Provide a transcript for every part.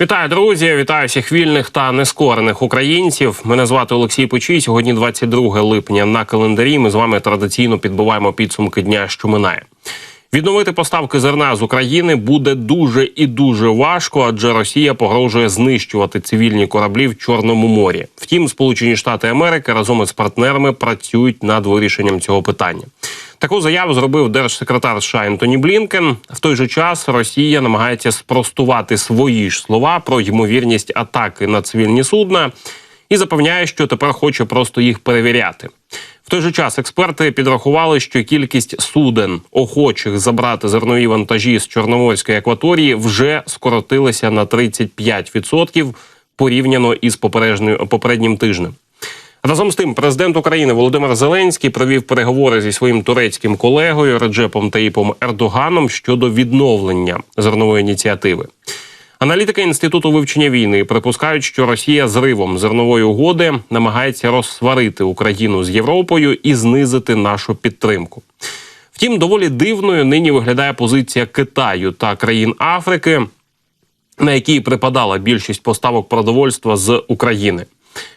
Вітаю, друзі! Вітаю всіх вільних та нескорених українців. Мене звати Олексій Печій. Сьогодні 22 липня на календарі. Ми з вами традиційно підбиваємо підсумки дня, що минає. Відновити поставки зерна з України буде дуже і дуже важко, адже Росія погрожує знищувати цивільні кораблі в Чорному морі. Втім, Сполучені Штати Америки разом із партнерами працюють над вирішенням цього питання. Таку заяву зробив держсекретар США Ентоні Блінкен. В той же час Росія намагається спростувати свої ж слова про ймовірність атаки на цивільні судна і запевняє, що тепер хоче просто їх перевіряти. В той же час експерти підрахували, що кількість суден, охочих забрати зернові вантажі з Чорноморської акваторії, вже скоротилася на 35% порівняно із попереднім тижнем. Разом з тим, президент України Володимир Зеленський провів переговори зі своїм турецьким колегою Реджепом Таїпом Ердоганом щодо відновлення зернової ініціативи. Аналітики інституту вивчення війни припускають, що Росія зривом зернової угоди намагається розсварити Україну з Європою і знизити нашу підтримку. Втім, доволі дивною нині виглядає позиція Китаю та країн Африки, на якій припадала більшість поставок продовольства з України.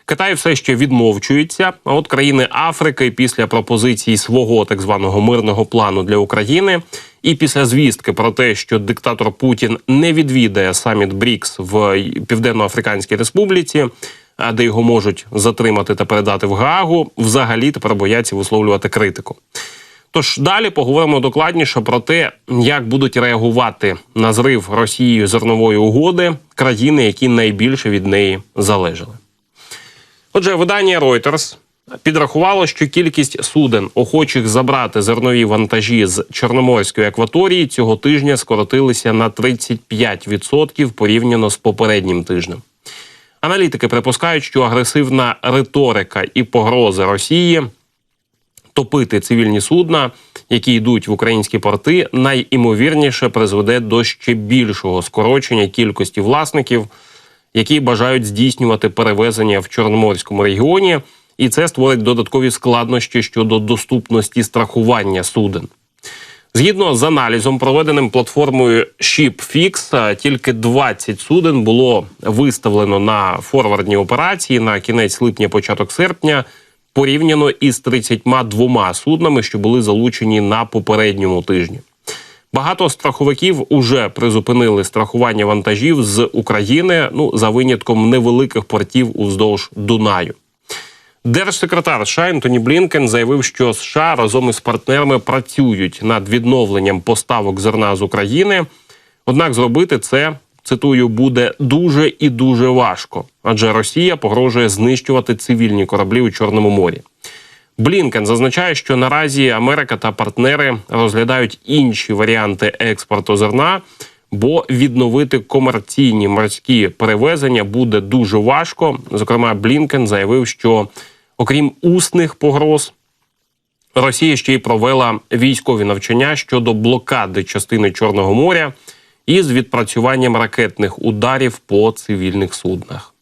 Китай все ще відмовчується. А от країни Африки після пропозиції свого так званого мирного плану для України, і після звістки про те, що диктатор Путін не відвідає саміт БРІКС в Південно-Африканській Республіці, а де його можуть затримати та передати в Гаагу, взагалі тепер бояться висловлювати критику. Тож далі поговоримо докладніше про те, як будуть реагувати на зрив Росією зернової угоди країни, які найбільше від неї залежали. Отже, видання Reuters підрахувало, що кількість суден, охочих забрати зернові вантажі з Чорноморської акваторії, цього тижня скоротилися на 35% порівняно з попереднім тижнем. Аналітики припускають, що агресивна риторика і погрози Росії топити цивільні судна, які йдуть в українські порти, найімовірніше призведе до ще більшого скорочення кількості власників, які бажають здійснювати перевезення в Чорноморському регіоні, і це створить додаткові складнощі щодо доступності страхування суден. Згідно з аналізом, проведеним платформою ShipFix, тільки 20 суден було виставлено на форвардні операції на кінець липня, початок серпня, порівняно із 32 суднами, що були залучені на попередньому тижні. Багато страховиків уже призупинили страхування вантажів з України, ну за винятком невеликих портів уздовж Дунаю. Держсекретар США Ентоні Блінкен заявив, що США разом із партнерами працюють над відновленням поставок зерна з України. Однак зробити це цитую буде дуже і дуже важко, адже Росія погрожує знищувати цивільні кораблі у Чорному морі. Блінкен зазначає, що наразі Америка та партнери розглядають інші варіанти експорту зерна, бо відновити комерційні морські перевезення буде дуже важко. Зокрема, Блінкен заявив, що окрім усних погроз, Росія ще й провела військові навчання щодо блокади частини Чорного моря із відпрацюванням ракетних ударів по цивільних суднах.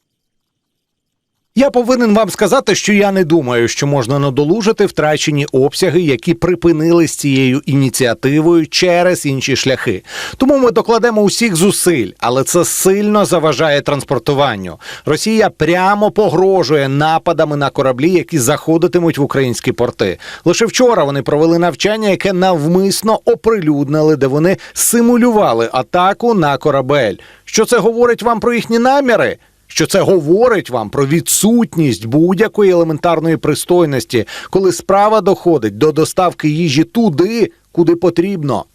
Я повинен вам сказати, що я не думаю, що можна надолужити втрачені обсяги, які припинились цією ініціативою через інші шляхи. Тому ми докладемо усіх зусиль, але це сильно заважає транспортуванню. Росія прямо погрожує нападами на кораблі, які заходитимуть в українські порти. Лише вчора вони провели навчання, яке навмисно оприлюднили, де вони симулювали атаку на корабель. Що це говорить вам про їхні наміри? Що це говорить вам про відсутність будь-якої елементарної пристойності, коли справа доходить до доставки їжі туди, куди потрібно.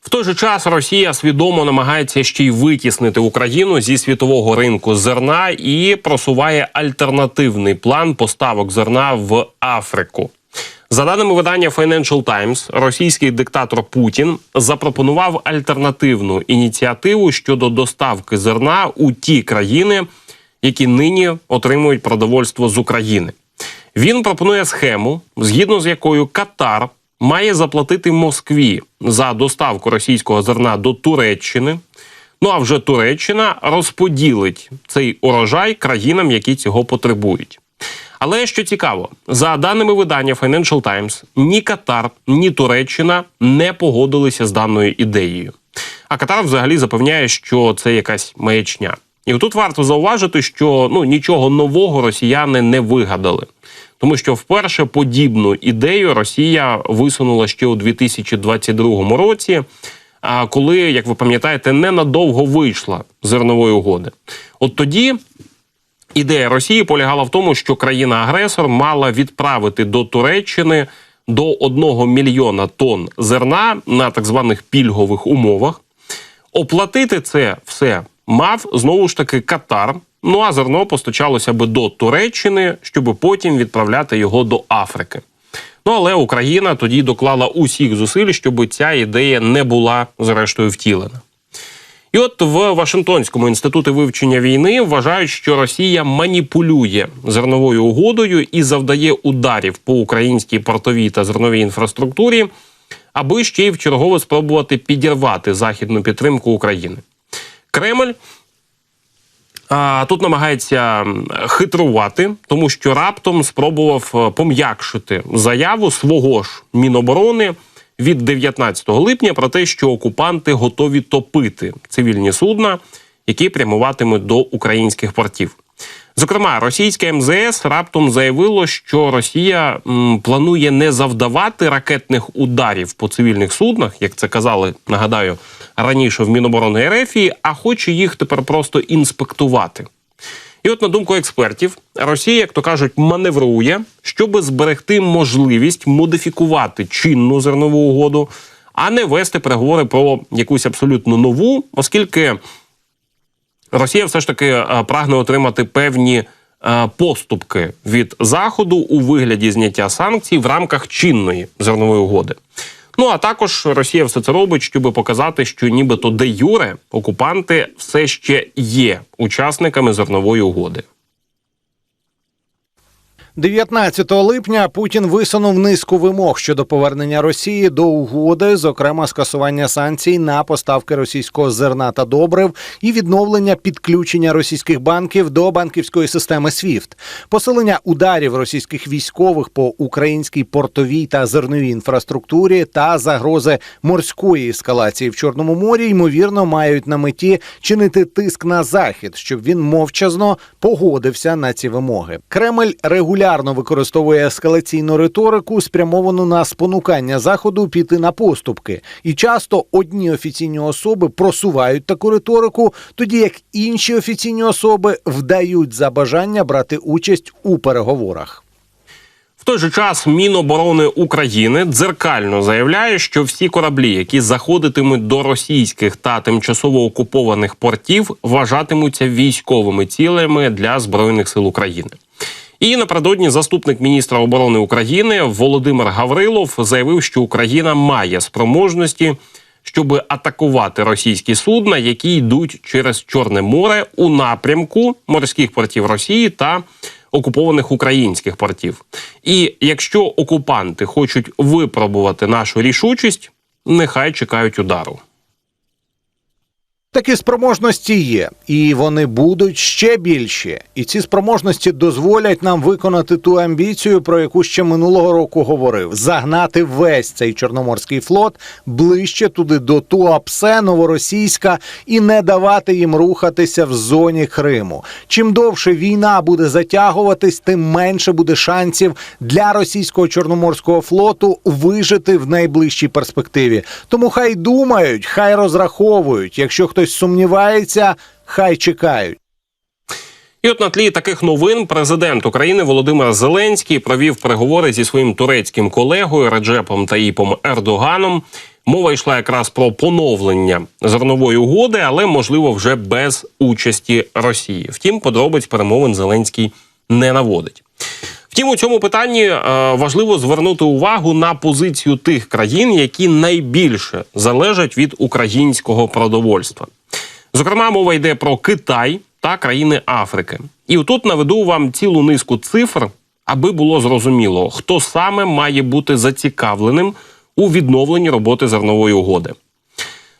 В той же час Росія свідомо намагається ще й витіснити Україну зі світового ринку зерна і просуває альтернативний план поставок зерна в Африку. За даними видання Financial Times, російський диктатор Путін запропонував альтернативну ініціативу щодо доставки зерна у ті країни, які нині отримують продовольство з України. Він пропонує схему, згідно з якою Катар має заплатити Москві за доставку російського зерна до Туреччини. Ну а вже Туреччина розподілить цей урожай країнам, які цього потребують. Але що цікаво, за даними видання Financial Times, ні Катар, ні Туреччина не погодилися з даною ідеєю. А Катар взагалі запевняє, що це якась маячня. І тут варто зауважити, що ну нічого нового росіяни не вигадали, тому що вперше подібну ідею Росія висунула ще у 2022 році. А коли, як ви пам'ятаєте, ненадовго вийшла зернової угоди, от тоді ідея Росії полягала в тому, що країна-агресор мала відправити до Туреччини до 1 мільйона тонн зерна на так званих пільгових умовах. Оплатити це все мав знову ж таки Катар. Ну а зерно постачалося би до Туреччини, щоб потім відправляти його до Африки. Ну але Україна тоді доклала усіх зусиль, щоб ця ідея не була зрештою втілена. І от в Вашингтонському інституті вивчення війни вважають, що Росія маніпулює зерновою угодою і завдає ударів по українській портовій та зерновій інфраструктурі, аби ще й вчергове спробувати підірвати західну підтримку України. Кремль а, тут намагається хитрувати, тому що раптом спробував е, пом'якшити заяву свого ж Міноборони від 19 липня про те, що окупанти готові топити цивільні судна, які прямуватимуть до українських портів. Зокрема, російське МЗС раптом заявило, що Росія м, планує не завдавати ракетних ударів по цивільних суднах, як це казали, нагадаю, раніше в Міноборони РФ, а хоче їх тепер просто інспектувати. І от, на думку експертів, Росія, як то кажуть, маневрує, щоб зберегти можливість модифікувати чинну зернову угоду, а не вести переговори про якусь абсолютно нову, оскільки Росія все ж таки е, прагне отримати певні е, поступки від Заходу у вигляді зняття санкцій в рамках чинної зернової угоди. Ну а також Росія все це робить, щоб показати, що нібито де юре окупанти все ще є учасниками зернової угоди. 19 липня Путін висунув низку вимог щодо повернення Росії до угоди, зокрема скасування санкцій на поставки російського зерна та добрив і відновлення підключення російських банків до банківської системи SWIFT, посилення ударів російських військових по українській портовій та зерновій інфраструктурі та загрози морської ескалації в Чорному морі ймовірно мають на меті чинити тиск на захід, щоб він мовчазно погодився на ці вимоги. Кремль регулярно регулярно використовує ескалаційну риторику, спрямовану на спонукання заходу піти на поступки, і часто одні офіційні особи просувають таку риторику, тоді як інші офіційні особи вдають за бажання брати участь у переговорах. В той же час Міноборони України дзеркально заявляє, що всі кораблі, які заходитимуть до російських та тимчасово окупованих портів, вважатимуться військовими цілями для збройних сил України. І напередодні заступник міністра оборони України Володимир Гаврилов заявив, що Україна має спроможності, щоб атакувати російські судна, які йдуть через Чорне море у напрямку морських портів Росії та окупованих українських портів. І якщо окупанти хочуть випробувати нашу рішучість, нехай чекають удару. Такі спроможності є, і вони будуть ще більші. І ці спроможності дозволять нам виконати ту амбіцію, про яку ще минулого року говорив: загнати весь цей чорноморський флот ближче туди до Туапсе, Новоросійська, і не давати їм рухатися в зоні Криму. Чим довше війна буде затягуватись, тим менше буде шансів для російського чорноморського флоту вижити в найближчій перспективі. Тому хай думають, хай розраховують, якщо хто хтось сумнівається, хай чекають. І от на тлі таких новин президент України Володимир Зеленський провів переговори зі своїм турецьким колегою Реджепом Таїпом Ердоганом. Мова йшла якраз про поновлення зернової угоди, але можливо вже без участі Росії. Втім, подробиць перемовин Зеленський не наводить. Втім, у цьому питанні е, важливо звернути увагу на позицію тих країн, які найбільше залежать від українського продовольства. Зокрема, мова йде про Китай та країни Африки. І отут наведу вам цілу низку цифр, аби було зрозуміло, хто саме має бути зацікавленим у відновленні роботи зернової угоди.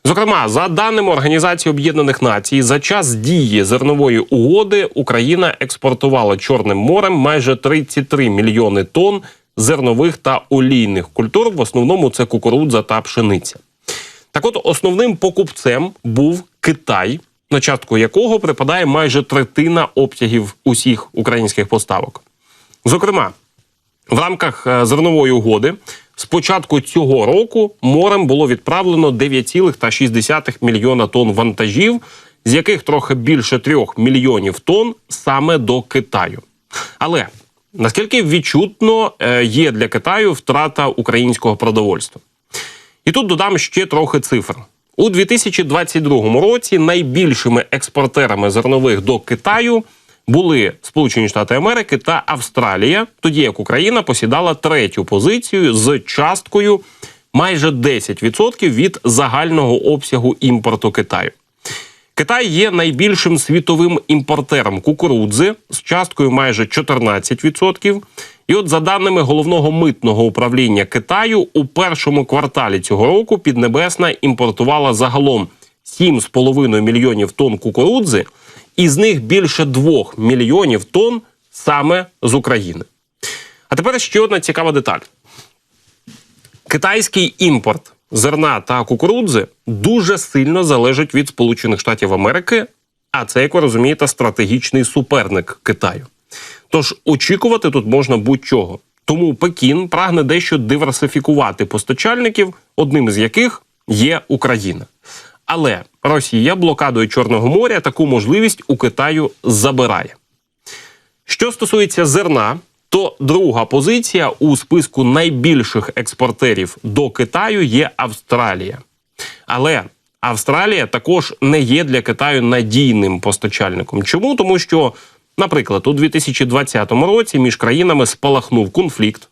Зокрема, за даними Організації Об'єднаних Націй, за час дії зернової угоди Україна експортувала Чорним морем майже 33 мільйони тонн зернових та олійних культур. В основному це кукурудза та пшениця. Так от основним покупцем був Китай, на частку якого припадає майже третина обсягів усіх українських поставок. Зокрема, в рамках е, зернової угоди з початку цього року морем було відправлено 9,6 мільйона тонн вантажів, з яких трохи більше 3 мільйонів тонн саме до Китаю. Але наскільки відчутно е, є для Китаю втрата українського продовольства? І тут додам ще трохи цифр. У 2022 році найбільшими експортерами зернових до Китаю були Сполучені Штати Америки та Австралія, тоді як Україна посідала третю позицію з часткою майже 10% від загального обсягу імпорту Китаю. Китай є найбільшим світовим імпортером кукурудзи з часткою майже 14%. І от за даними головного митного управління Китаю, у першому кварталі цього року Піднебесна імпортувала загалом 7,5 мільйонів тонн кукурудзи, і з них більше 2 мільйонів тонн саме з України. А тепер ще одна цікава деталь. Китайський імпорт зерна та кукурудзи дуже сильно залежить від Сполучених Штатів Америки, а це, як ви розумієте, стратегічний суперник Китаю. Тож очікувати тут можна будь-чого. Тому Пекін прагне дещо диверсифікувати постачальників, одним з яких є Україна. Але Росія блокадою Чорного моря таку можливість у Китаю забирає. Що стосується зерна, то друга позиція у списку найбільших експортерів до Китаю є Австралія. Але Австралія також не є для Китаю надійним постачальником. Чому? Тому що, наприклад, у 2020 році між країнами спалахнув конфлікт.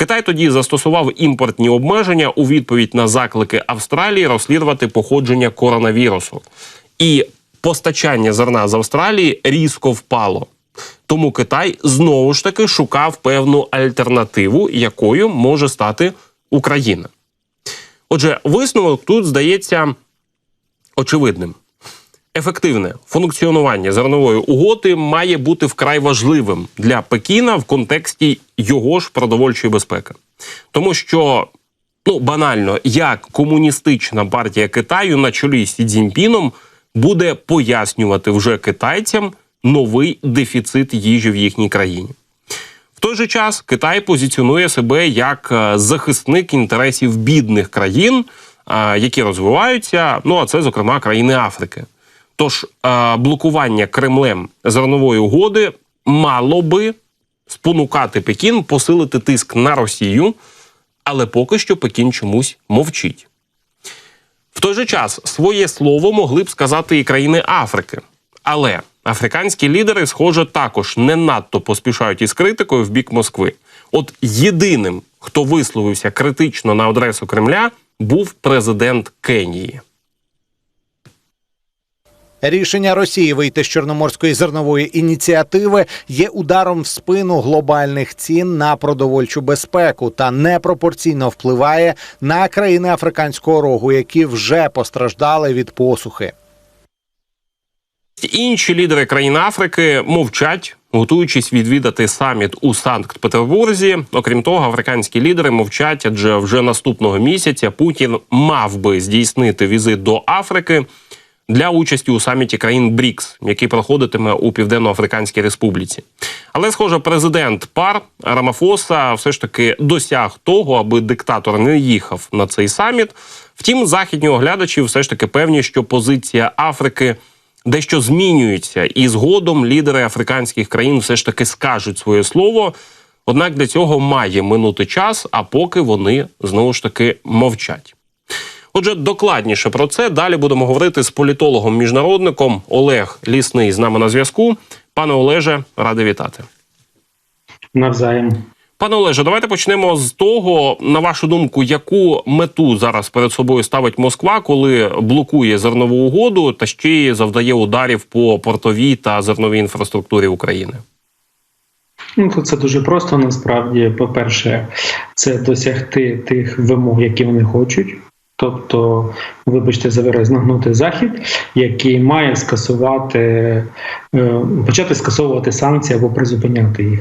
Китай тоді застосував імпортні обмеження у відповідь на заклики Австралії розслідувати походження коронавірусу. І постачання зерна з Австралії різко впало. Тому Китай знову ж таки шукав певну альтернативу, якою може стати Україна. Отже, висновок тут здається очевидним. Ефективне функціонування зернової угоди має бути вкрай важливим для Пекіна в контексті його ж продовольчої безпеки, тому що ну банально як комуністична партія Китаю на чолі з Сі Цзіньпіном буде пояснювати вже китайцям новий дефіцит їжі в їхній країні. В той же час Китай позиціонує себе як е, захисник інтересів бідних країн, які розвиваються. Ну а це, зокрема, країни Африки. Тож е, блокування Кремлем зернової угоди мало би спонукати Пекін посилити тиск на Росію, але поки що Пекін чомусь мовчить. В той же час своє слово могли б сказати і країни Африки. Але африканські лідери, схоже, також не надто поспішають із критикою в бік Москви. От єдиним, хто висловився критично на адресу Кремля, був президент Кенії. Рішення Росії вийти з Чорноморської зернової ініціативи є ударом в спину глобальних цін на продовольчу безпеку та непропорційно впливає на країни Африканського рогу, які вже постраждали від посухи. Інші лідери країн Африки мовчать, готуючись відвідати саміт у Санкт-Петербурзі. Окрім того, африканські лідери мовчать, адже вже наступного місяця Путін мав би здійснити візит до Африки для участі у саміті країн БРІКС, який проходитиме у Південно-Африканській Республіці. Але, схоже, президент пар Рамафоса все ж таки досяг того, аби диктатор не їхав на цей саміт. Втім, західні оглядачі все ж таки певні, що позиція Африки дещо змінюється, і згодом лідери африканських країн все ж таки скажуть своє слово. Однак для цього має минути час, а поки вони знову ж таки мовчать. Отже, докладніше про це далі будемо говорити з політологом-міжнародником Олег Лісний з нами на зв'язку. Пане Олеже, радий вітати. Навзаєм. Пане Олеже, давайте почнемо з того, на вашу думку, яку мету зараз перед собою ставить Москва, коли блокує зернову угоду та ще й завдає ударів по портовій та зерновій інфраструктурі України. Ну, це дуже просто насправді. По-перше, це досягти тих вимог, які вони хочуть. Тобто, вибачте за вираз, нагнути захід, який має скасувати, е, почати скасовувати санкції або призупиняти їх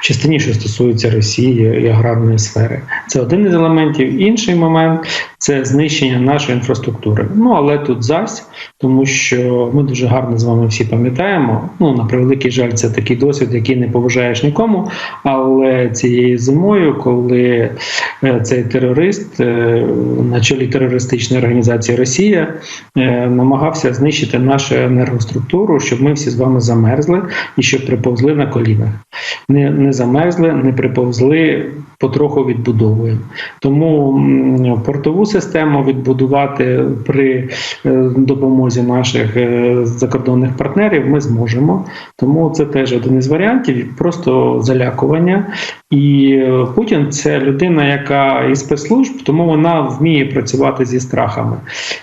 в частині, що стосується Росії і аграрної сфери. Це один із елементів. Інший момент це знищення нашої інфраструктури. Ну але тут зась, тому що ми дуже гарно з вами всі пам'ятаємо. Ну на превеликий жаль, це такий досвід, який не поважаєш нікому. Але цією зимою, коли е, цей терорист е, на чолі терористичної організації Росія е, намагався знищити нашу енергоструктуру, щоб ми всі з вами замерзли і щоб приповзли на колінах. Не, не замерзли, не приповзли, потроху відбудовуємо. Тому портову систему відбудувати при е, допомозі наших е, закордонних партнерів ми зможемо. Тому це теж один із варіантів, просто залякування. І Путін це людина, яка із спецслужб, тому вона вміє працювати зі страхами.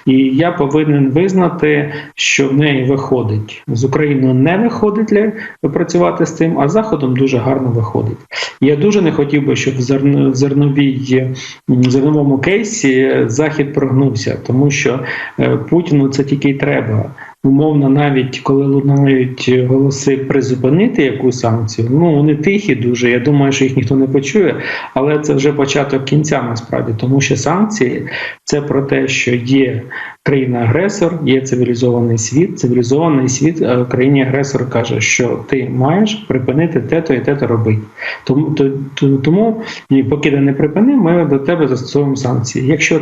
І я повинен визнати, що в неї виходить з Україною не виходить для працювати з цим, а з заходом дуже гарно виходить. Я дуже не хотів би, щоб в зерновій зерновому кейсі захід прогнувся, тому що е, Путіну це тільки й треба. Умовно, навіть коли лунають голоси призупинити якусь санкцію, ну вони тихі дуже. Я думаю, що їх ніхто не почує, але це вже початок кінця насправді, тому що санкції це про те, що є країна-агресор, є цивілізований світ. Цивілізований світ е, країні-агресор каже, що ти маєш припинити те-то і те-то робити. Тому то, то- тому поки ти не припинив, ми до тебе застосовуємо санкції. Якщо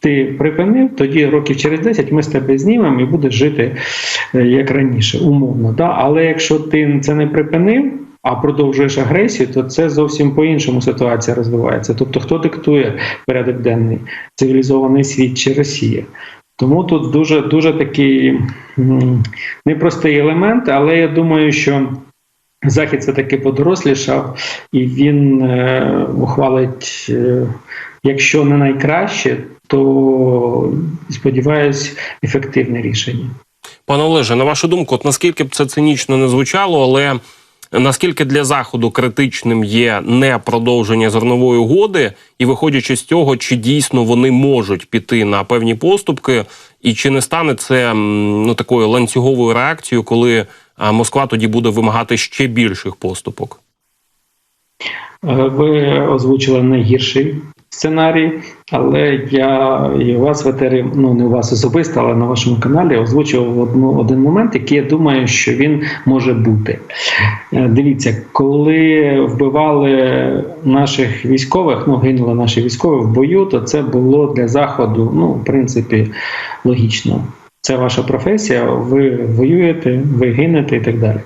ти припинив, тоді років через 10 ми з тебе знімемо і будеш жити е, як раніше, умовно. Да? Але якщо ти це не припинив, а продовжуєш агресію, то це зовсім по-іншому ситуація розвивається. Тобто, хто диктує порядок денний цивілізований світ чи Росія? Тому тут дуже дуже такий непростий елемент, але я думаю, що Захід все таки подорослішав, і він е, ухвалить, е, якщо не найкраще, то сподіваюсь, ефективне рішення. Пане Олеже, на вашу думку, от наскільки б це цинічно не звучало, але наскільки для заходу критичним є не продовження зернової угоди, і виходячи з цього, чи дійсно вони можуть піти на певні поступки, і чи не стане це ну такою ланцюговою реакцією, коли Москва тоді буде вимагати ще більших поступок? Е, Ви озвучили найгірший сценарій, але я і у вас в етері, ну не у вас особисто, але на вашому каналі озвучував одну один момент, який я думаю, що він може бути. Е, Дивіться, коли вбивали наших військових, ну гинули наші військові в бою, то це було для заходу, ну в принципі, логічно. Це ваша професія, ви воюєте, ви гинете і так далі.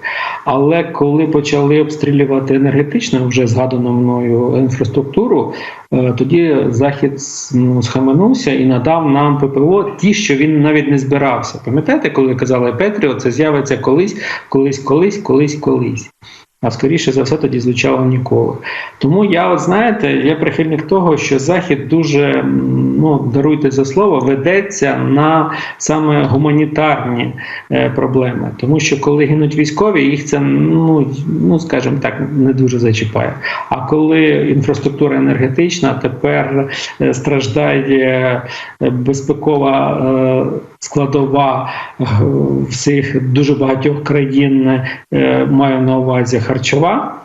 Але коли почали обстрілювати енергетично вже згадану мною інфраструктуру, е, тоді захід ну, схаменувся і надав нам ППО ті, що він навіть не збирався. Пам'ятаєте, коли казали Петріо, це з'явиться колись, колись, колись, колись, колись. А скоріше за все тоді звучало ніколи. Тому я, от знаєте, я прихильник того, що Захід дуже ну даруйте за слово, ведеться на саме гуманітарні е, проблеми. Тому що коли гинуть військові, їх це ну, ну скажімо так, не дуже зачіпає. А коли інфраструктура енергетична тепер е, страждає е, безпекова е, складова е, всіх дуже багатьох країн, е, маю на увазі харчова.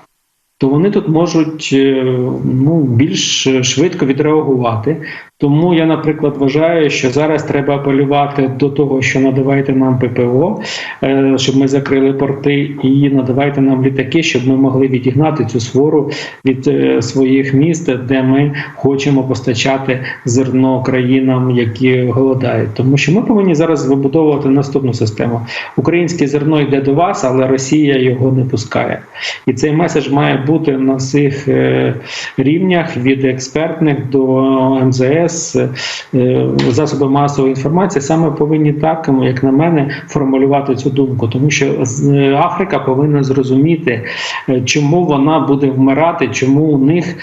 То вони тут можуть е, ну, більш швидко відреагувати. Тому я, наприклад, вважаю, що зараз треба апелювати до того, що надавайте нам ППО, е, щоб ми закрили порти, і надавайте нам літаки, щоб ми могли відігнати цю свору від е, своїх міст, де ми хочемо постачати зерно країнам, які голодають. Тому що ми повинні зараз вибудовувати наступну систему. Українське зерно йде до вас, але Росія його не пускає. І цей меседж має бути на всіх е, рівнях від експертних до МЗС, е, засоби масової інформації саме повинні так, як на мене, формулювати цю думку, тому що е, Африка повинна зрозуміти, е, чому вона буде вмирати, чому у них,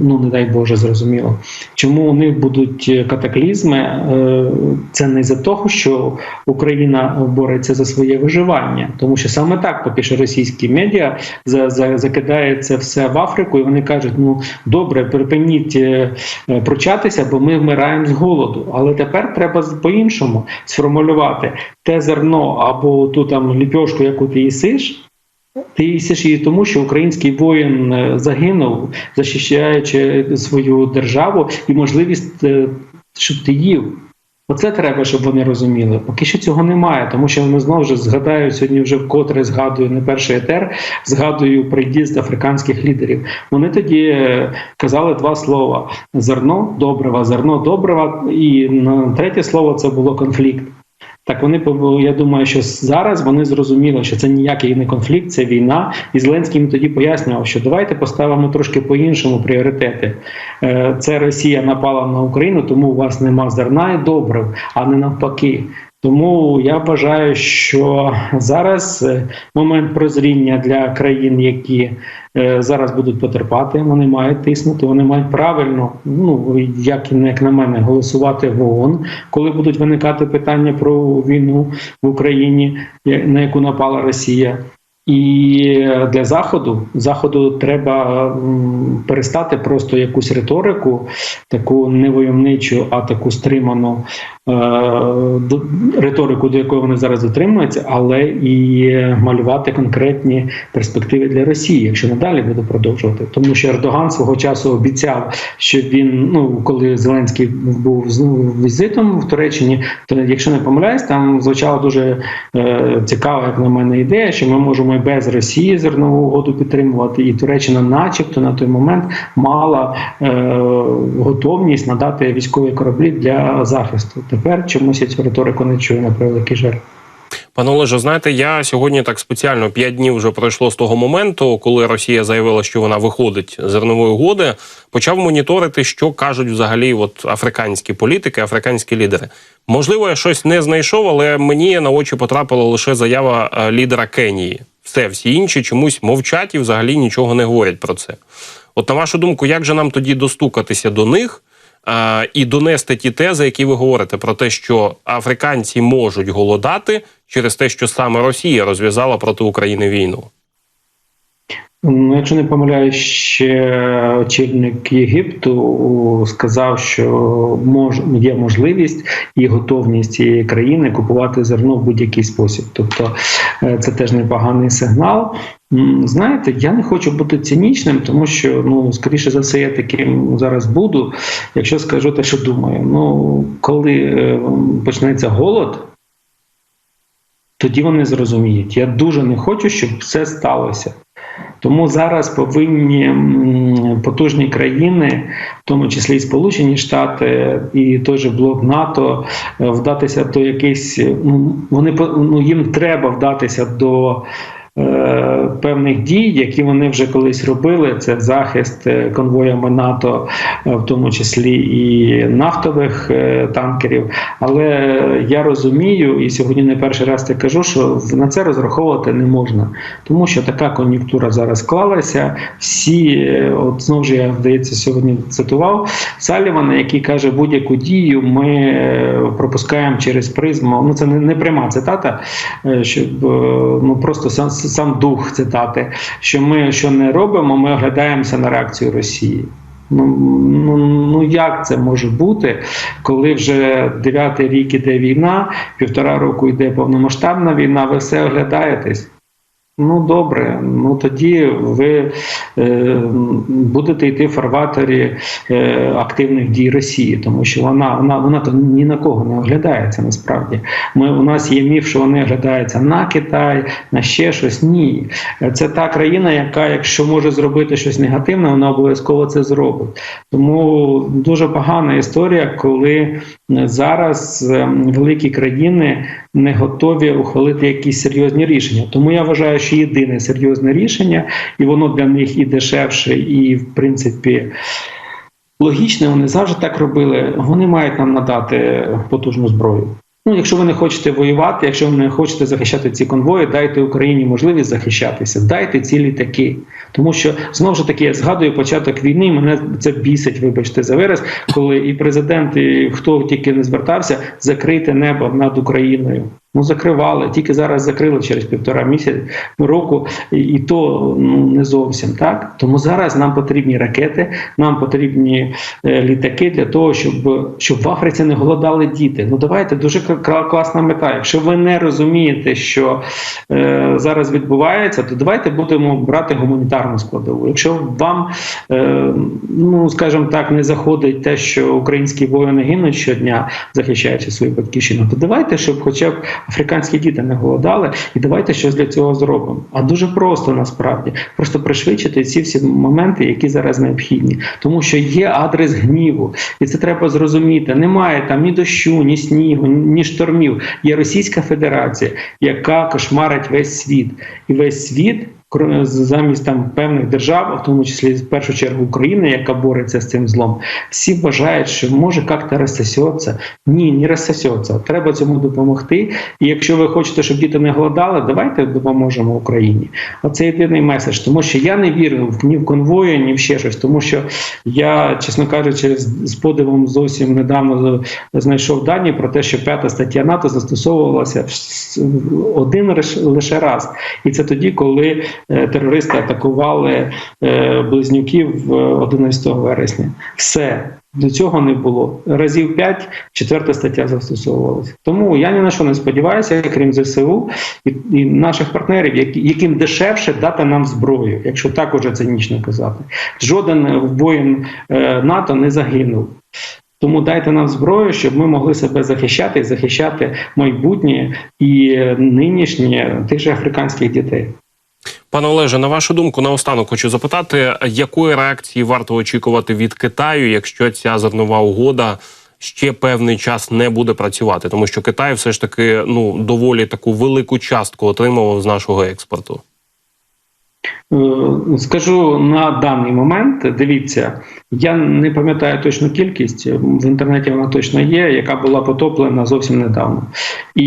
ну не дай Боже, зрозуміло, чому у них будуть катаклізми. Це не за того, що Україна бореться за своє виживання, тому що саме так поки що російські медіа за, за, закидає це все в Африку, і вони кажуть: ну добре, припиніть пручатися, бо ми вмираємо з голоду. Але тепер треба по-іншому сформулювати те зерно або ту там ліпьошку, яку ти їсиш. Ти їсиш її тому, що український воїн е, загинув, захищаючи свою державу і можливість, е, щоб ти їв. Оце треба, щоб вони розуміли. Поки що цього немає, тому що ми знову ж згадаю сьогодні, вже вкотре згадую не перший етер, згадую приїзд африканських лідерів. Вони тоді е, казали два слова: зерно, добрива, зерно, добрива, і третє слово це було конфлікт. Так вони я думаю, що зараз вони зрозуміли, що це ніякий не конфлікт, це війна. І Зеленський їм тоді пояснював, що давайте поставимо трошки по-іншому пріоритети. Е, Це Росія напала на Україну, тому у вас нема зерна і добрив, а не навпаки. Тому я вважаю, що зараз е, момент прозріння для країн, які е, зараз будуть потерпати, вони мають тиснути, вони мають правильно, ну як і як на мене, голосувати в ООН, коли будуть виникати питання про війну в Україні, на яку напала Росія. І для заходу заходу треба перестати просто якусь риторику, таку не войовничу, а таку стриману е, риторику, до якої вони зараз дотримуються, але і малювати конкретні перспективи для Росії, якщо надалі буде продовжувати. Тому що Ердоган свого часу обіцяв, що він, ну коли Зеленський був з ну, візитом в Туреччині, то якщо не помиляюсь, там звучала дуже е, цікава, як на мене, ідея, що ми можемо і без Росії зернову угоду підтримувати, і Туреччина, начебто, на той момент мала е, готовність надати військові кораблі для захисту. Тепер чомусь я цю риторику не чую на превеликий жаль. Пане Олеже, знаєте, я сьогодні так спеціально п'ять днів вже пройшло з того моменту, коли Росія заявила, що вона виходить з зернової угоди, почав моніторити, що кажуть взагалі от африканські політики, африканські лідери. Можливо, я щось не знайшов, але мені на очі потрапила лише заява е, лідера Кенії. Все, всі інші чомусь мовчать і взагалі нічого не говорять про це. От на вашу думку, як же нам тоді достукатися до них? а, і донести ті тези, які ви говорите про те, що африканці можуть голодати через те, що саме Росія розв'язала проти України війну. Ну, якщо не помиляюсь, ще очільник Єгипту сказав, що мож, є можливість і готовність цієї країни купувати зерно в будь-який спосіб. Тобто е, це теж непоганий сигнал. Знаєте, я не хочу бути цинічним, тому що ну скоріше за все я таким зараз буду. Якщо скажу те, що думаю. Ну коли е, почнеться голод, тоді вони зрозуміють. Я дуже не хочу, щоб це сталося. Тому зараз повинні потужні країни, в тому числі і Сполучені Штати, і той же блок НАТО, е, вдатися до якихось. Ну, вони ну, їм треба вдатися до. Е, Певних дій, які вони вже колись робили, це захист е, конвоями НАТО, е, в тому числі і нафтових танкерів. Але я розумію, і сьогодні не перший раз це кажу, що на це розраховувати не можна, тому що така кон'юнктура зараз склалася. Всі, от знову ж я здається, сьогодні цитував Салівана, який каже, будь-яку дію ми пропускаємо через призму. Ну це не, пряма цитата, щоб ну просто сам, сам дух цитати, що ми що не робимо, ми оглядаємося на реакцію Росії. Ну, ну, ну як це може бути, коли вже дев'ятий рік іде війна, півтора року йде повномасштабна війна, ви все оглядаєтесь? Ну добре, ну тоді ви е, будете йти в фарватері е, активних дій Росії, тому що вона вона вона то ні на кого не оглядається насправді. Ми у нас є міф, що вони оглядаються на Китай, на ще щось. Ні, це та країна, яка, якщо може зробити щось негативне, вона обов'язково це зробить. Тому дуже погана історія, коли зараз е, великі країни не готові ухвалити якісь серйозні рішення. Тому я вважаю, що єдине серйозне рішення, і воно для них і дешевше, і в принципі. Логічне, вони завжди так робили. Вони мають нам надати потужну зброю. Ну, якщо ви не хочете воювати, якщо ви не хочете захищати ці конвої, дайте Україні можливість захищатися, дайте ці літаки. Тому що знову ж таки я згадую початок війни. Мене це бісить, вибачте за вираз, коли і президент, і хто тільки не звертався, закрити небо над Україною. Ну закривали, тільки зараз закрили через півтора місяця року, і, і то ну не зовсім так. Тому зараз нам потрібні ракети, нам потрібні е, літаки для того, щоб, щоб в Африці не голодали діти. Ну давайте дуже кла- класна мета. Якщо ви не розумієте, що е, зараз відбувається, то давайте будемо брати гуманітарну складову. Якщо вам, е, ну скажімо так, не заходить те, що українські воїни гинуть щодня, захищаючи свою батьківщину, то давайте, щоб хоча б африканські діти не голодали, і давайте щось для цього зробимо. А дуже просто насправді просто пришвидшити ці всі моменти, які зараз необхідні, тому що є адрес гніву, і це треба зрозуміти. Немає там ні дощу, ні снігу, ні штормів. Є Російська Федерація, яка кошмарить весь світ, і весь світ. Замість там певних держав, в тому числі в першу чергу України, яка бореться з цим злом, всі вважають, що може як-то розсосеться. Ні, не розсосеться. Треба цьому допомогти. І якщо ви хочете, щоб діти не голодали, давайте допоможемо Україні. Оце єдиний меседж, тому що я не вірю в ні в конвої, ні в ще щось, тому що я, чесно кажучи, з подивом зовсім недавно знайшов дані про те, що п'ята стаття НАТО застосовувалася один лиш- лише раз, і це тоді, коли е, терористи атакували е, близнюків е, 11 вересня. Все. До цього не було разів п'ять. Четверта стаття застосовувалася. Тому я ні на що не сподіваюся, крім ЗСУ і, і наших партнерів, яким дешевше дати нам зброю, якщо так уже цинічно казати. Жоден воїн е, НАТО не загинув. Тому дайте нам зброю, щоб ми могли себе захищати і захищати майбутнє і е, нинішнє тих же африканських дітей. Пане Олеже, на вашу думку, наостанок хочу запитати, якої реакції варто очікувати від Китаю, якщо ця зернова угода ще певний час не буде працювати, тому що Китай все ж таки ну доволі таку велику частку отримував з нашого експорту. Е, Скажу на даний момент, дивіться, я не пам'ятаю точну кількість, в інтернеті вона точно є, яка була потоплена зовсім недавно. І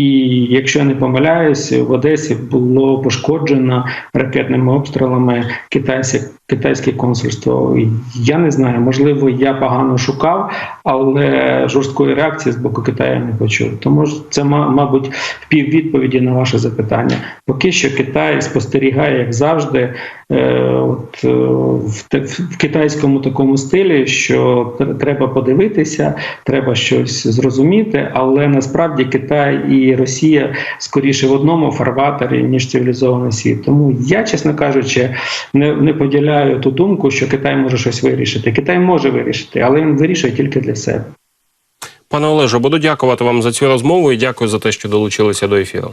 якщо я не помиляюсь, в Одесі було пошкоджено ракетними обстрілами китайське, китайське консульство. Я не знаю, можливо, я погано шукав, але жорсткої реакції з боку Китаю не почув. Тому це, ма- мабуть, впіввідповіді на ваше запитання. Поки що Китай спостерігає, як завжди, е, от, е, в, в китайському такому стилі, що треба подивитися, треба щось зрозуміти, але насправді Китай і Росія скоріше в одному фарватері, ніж цивілізований світ. Тому я, чесно кажучи, не, не поділяю ту думку, що Китай може щось вирішити. Китай може вирішити, але він вирішує тільки для себе. Пане Олеже, буду дякувати вам за цю розмову і дякую за те, що долучилися до ефіру.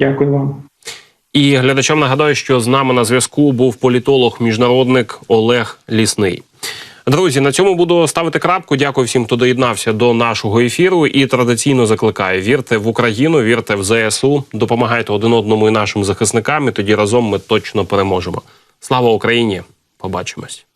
Дякую вам. І глядачам нагадаю, що з нами на зв'язку був політолог-міжнародник Олег Лісний. Друзі, на цьому буду ставити крапку. Дякую всім, хто доєднався до нашого ефіру. І традиційно закликаю: вірте в Україну, вірте в ЗСУ, допомагайте один одному і нашим захисникам. І тоді разом ми точно переможемо. Слава Україні! Побачимось.